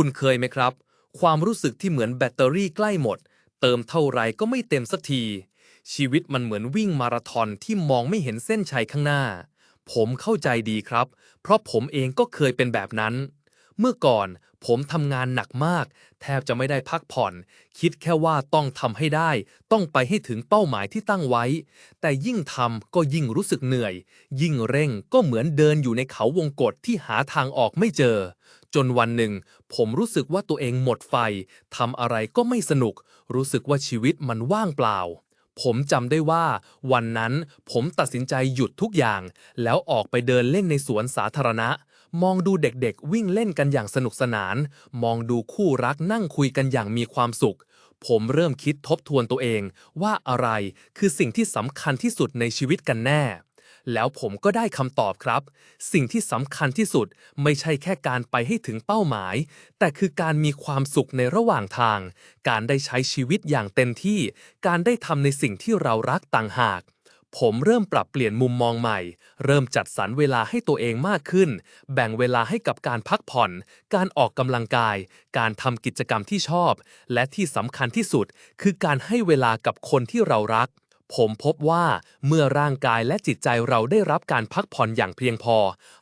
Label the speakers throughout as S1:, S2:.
S1: คุณเคยไหมครับ ความรู้สึกที่เหมือนแบตเตอรี่ใกล้หมด เติมเท่าไรก็ไม่เต็มสักที ชีวิตมันเหมือนวิ่งมาราธอนที่มองไม่เห็นเส้นชัยข้างหน้า ผมเข้าใจดีครับ เพราะผมเองก็เคยเป็นแบบนั้น เมื่อก่อนผมทำงานหนักมาก แทบจะไม่ได้พักผ่อน คิดแค่ว่าต้องทำให้ได้ ต้องไปให้ถึงเป้าหมายที่ตั้งไว้ แต่ยิ่งทำก็ยิ่งรู้สึกเหนื่อย ยิ่งเร่งก็เหมือนเดินอยู่ในเขาวงกฏที่หาทางออกไม่เจอ จนวันหนึ่ง ผมรู้สึกว่าตัวเองหมดไฟทำอะไรก็ไม่สนุก รู้สึกว่าชีวิตมันว่างเปล่าผมจำได้ว่า วันนั้นผมตัดสินใจหยุดทุกอย่าง แล้วออกไปเดินเล่นในสวนสาธารณะ มองดูเด็กๆ วิ่งเล่นกันอย่างสนุกสนาน มองดูคู่รักนั่งคุยกันอย่างมีความสุข ผมเริ่มคิดทบทวนตัวเอง ว่าอะไรคือสิ่งที่สำคัญที่สุดในชีวิตกันแน่ แล้วผมก็ได้คำตอบครับ สิ่งที่สำคัญที่สุดไม่ใช่แค่การไปให้ถึงเป้าหมาย แต่คือการมีความสุขในระหว่างทาง การได้ใช้ชีวิตอย่างเต็มที่ การได้ทำในสิ่งที่เรารักต่างหาก ผมเริ่มปรับเปลี่ยนมุมมองใหม่ เริ่มจัดสรรเวลาให้ตัวเองมากขึ้น แบ่งเวลาให้กับการพักผ่อน การออกกำลังกาย การทำกิจกรรมที่ชอบ และที่สำคัญที่สุด คือการให้เวลากับคนที่เรารัก ผมพบว่าเมื่อร่างกายและจิตใจเราได้รับการพักผ่อนอย่างเพียงพอ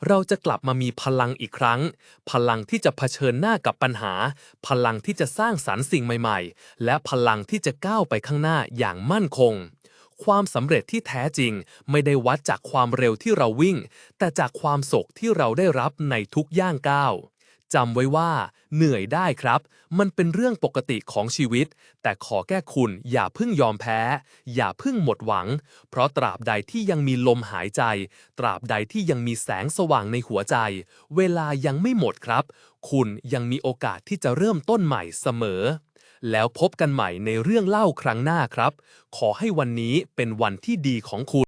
S1: เราจะกลับมามีพลังอีกครั้ง พลังที่จะเผชิญหน้ากับปัญหา พลังที่จะสร้างสรรค์สิ่งใหม่ ๆ และพลังที่จะก้าวไปข้างหน้าอย่างมั่นคง ความสำเร็จที่แท้จริง ไม่ได้วัดจากความเร็วที่เราวิ่ง แต่จากความสุขที่เราได้รับในทุกย่างก้าวจำไว้ว่า เหนื่อยได้ครับ มันเป็นเรื่องปกติของชีวิต แต่ขอแก้คุณอย่าเพิ่งยอมแพ้ อย่าเพิ่งหมดหวัง เพราะตราบใดที่ยังมีลมหายใจ ตราบใดที่ยังมีแสงสว่างในหัวใจ เวลายังไม่หมดครับ คุณยังมีโอกาสที่จะเริ่มต้นใหม่เสมอ แล้วพบกันใหม่ในเรื่องเล่าครั้งหน้าครับ ขอให้วันนี้เป็นวันที่ดีของคุณ